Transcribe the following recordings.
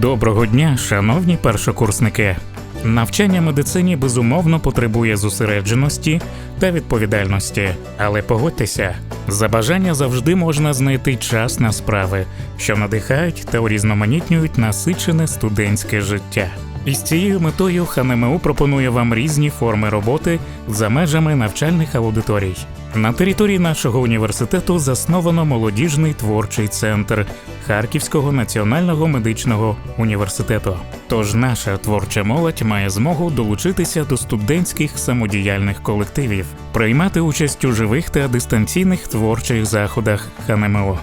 Доброго дня, шановні першокурсники. Навчання медицині безумовно потребує зосередженості та відповідальності, але погодьтеся, за бажання завжди можна знайти час на справи, що надихають та урізноманітнюють насичене студентське життя. І з цією метою ХНМУ пропонує вам різні форми роботи за межами навчальних аудиторій. На території нашого університету засновано молодіжний творчий центр Харківського національного медичного університету. Тож наша творча молодь має змогу долучитися до студентських самодіяльних колективів, приймати участь у живих та дистанційних творчих заходах ХНМУ.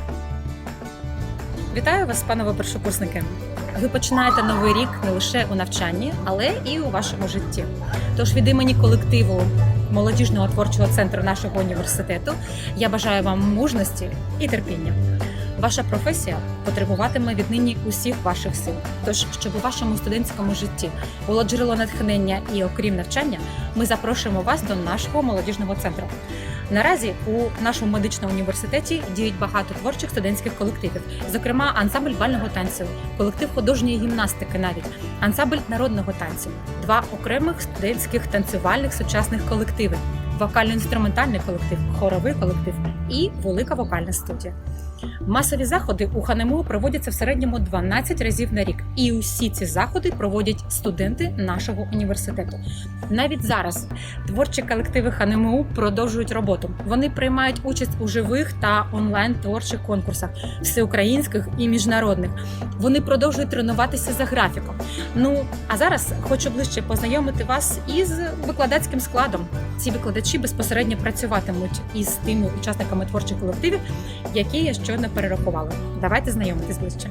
Вітаю вас, панове першокурсники. Ви починаєте новий рік не лише у навчанні, але і у вашому житті. Тож від імені колективу молодіжного творчого центру нашого університету я бажаю вам мужності і терпіння. Ваша професія потребуватиме віднині усіх ваших сил. Тож, щоб у вашому студентському житті було джерело натхнення і окрім навчання, ми запрошуємо вас до нашого молодіжного центру. Наразі у нашому медичному університеті діють багато творчих студентських колективів, зокрема ансамбль бального танцю, колектив художньої гімнастики, навіть ансамбль народного танцю, два окремих студентських танцювальних сучасних колективи, вокально-інструментальний колектив, хоровий колектив і велика вокальна студія. Масові заходи у ХНМУ проводяться в середньому 12 разів на рік, і усі ці заходи проводять студенти нашого університету. Навіть зараз творчі колективи ХНМУ продовжують роботу. Вони приймають участь у живих та онлайн творчих конкурсах, всеукраїнських і міжнародних. Вони продовжують тренуватися за графіком. Ну а зараз хочу ближче познайомити вас із викладацьким складом. Ці викладачі безпосередньо працюватимуть із тими учасниками творчих колективів, які я щойно перерахувала. Давайте знайомитись ближче.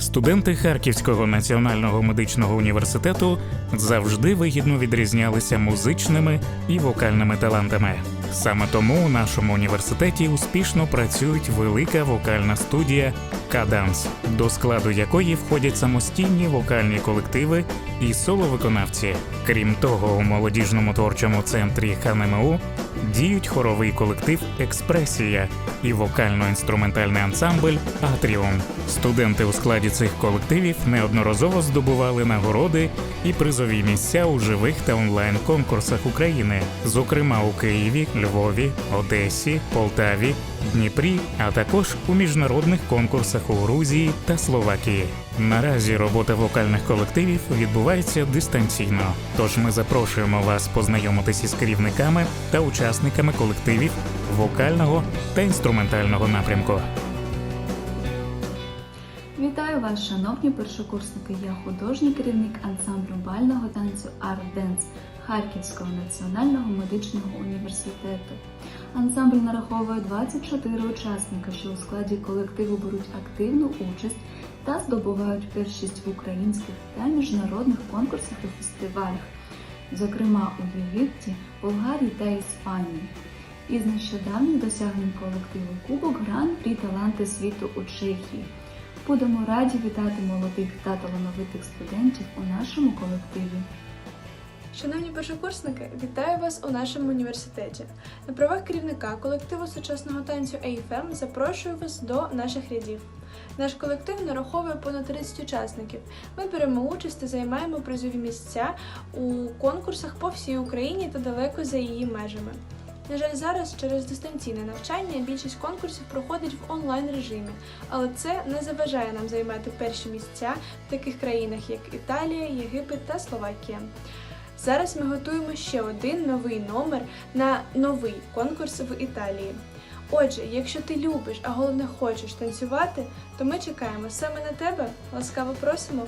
Студенти Харківського національного медичного університету завжди вигідно відрізнялися музичними і вокальними талантами. Саме тому у нашому університеті успішно працюють велика вокальна студія Каданс, до складу якої входять самостійні вокальні колективи і соло-виконавці. Крім того, у молодіжному творчому центрі ХНМУ діють хоровий колектив Експресія і вокально-інструментальний ансамбль Атріум. Студенти у складі цих колективів неодноразово здобували нагороди і призові місця у живих та онлайн конкурсах України, зокрема у Києві, Львові, Одесі, Полтаві, Дніпрі, а також у міжнародних конкурсах у Грузії та Словакії. Наразі робота вокальних колективів відбувається дистанційно, тож ми запрошуємо вас познайомитися з керівниками та учасниками колективів вокального та інструментального напрямку. Вітаю вас, шановні першокурсники. Я художній керівник ансамблю бального танцю Art Dance Харківського національного медичного університету. Ансамбль нараховує 24 учасника, що у складі колективу беруть активну участь та здобувають першість в українських та міжнародних конкурсах і фестивалях, зокрема у Єгипті, Болгарії та Іспанії. Із нещодавніх досягнень колективу Кубок Гран-прі Таланти світу у Чехії. Будемо раді вітати молодих та талановитих студентів у нашому колективі. Шановні першокурсники, вітаю вас у нашому університеті. На правах керівника колективу сучасного танцю AFM запрошую вас до наших рядів. Наш колектив нараховує понад 30 учасників. Ми беремо участь та займаємо призові місця у конкурсах по всій Україні та далеко за її межами. На жаль, зараз через дистанційне навчання більшість конкурсів проходить в онлайн режимі, але це не заважає нам займати перші місця в таких країнах, як Італія, Єгипет та Словакія. Зараз ми готуємо ще один новий номер на новий конкурс в Італії. Отже, якщо ти любиш, а головне хочеш танцювати, то ми чекаємо саме на тебе. Ласкаво просимо.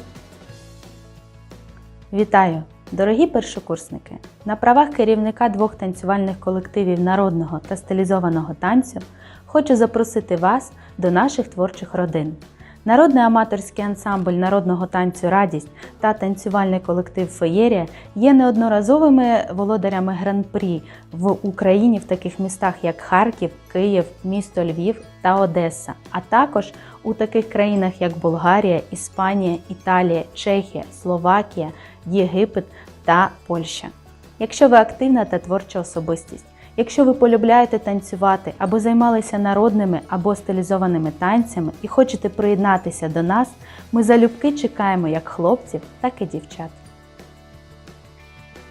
Вітаю, дорогі першокурсники! На правах керівника двох танцювальних колективів народного та стилізованого танцю хочу запросити вас до наших творчих родин. Народний аматорський ансамбль народного танцю Радість та танцювальний колектив Феєрія є неодноразовими володарями гран-прі в Україні в таких містах, як Харків, Київ, місто Львів та Одеса, а також у таких країнах, як Болгарія, Іспанія, Італія, Чехія, Словакія, Єгипет та Польща. Якщо ви активна та творча особистість Якщо ви полюбляєте танцювати або займалися народними або стилізованими танцями і хочете приєднатися до нас, ми залюбки чекаємо як хлопців, так і дівчат.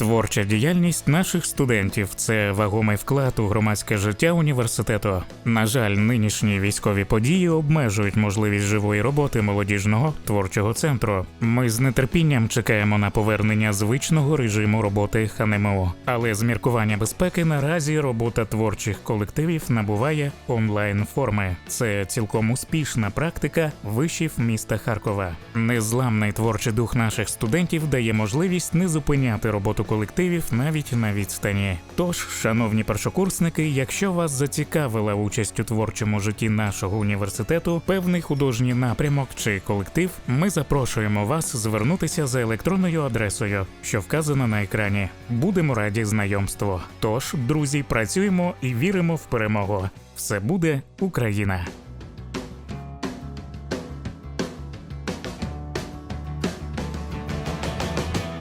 Творча діяльність наших студентів це вагомий вклад у громадське життя університету. На жаль, нинішні військові події обмежують можливість живої роботи молодіжного творчого центру. Ми з нетерпінням чекаємо на повернення звичного режиму роботи ХНМО. Але з міркування безпеки наразі робота творчих колективів набуває онлайн форми. Це цілком успішна практика вишів міста Харкова. Незламний творчий дух наших студентів дає можливість не зупиняти роботу колективів навіть на відстані. Тож, шановні першокурсники, якщо вас зацікавила участь у творчому житті нашого університету, певний художній напрямок чи колектив, ми запрошуємо вас звернутися за електронною адресою, що вказано на екрані. Будемо раді знайомству. Тож, друзі, працюємо і віримо в перемогу. Все буде Україна!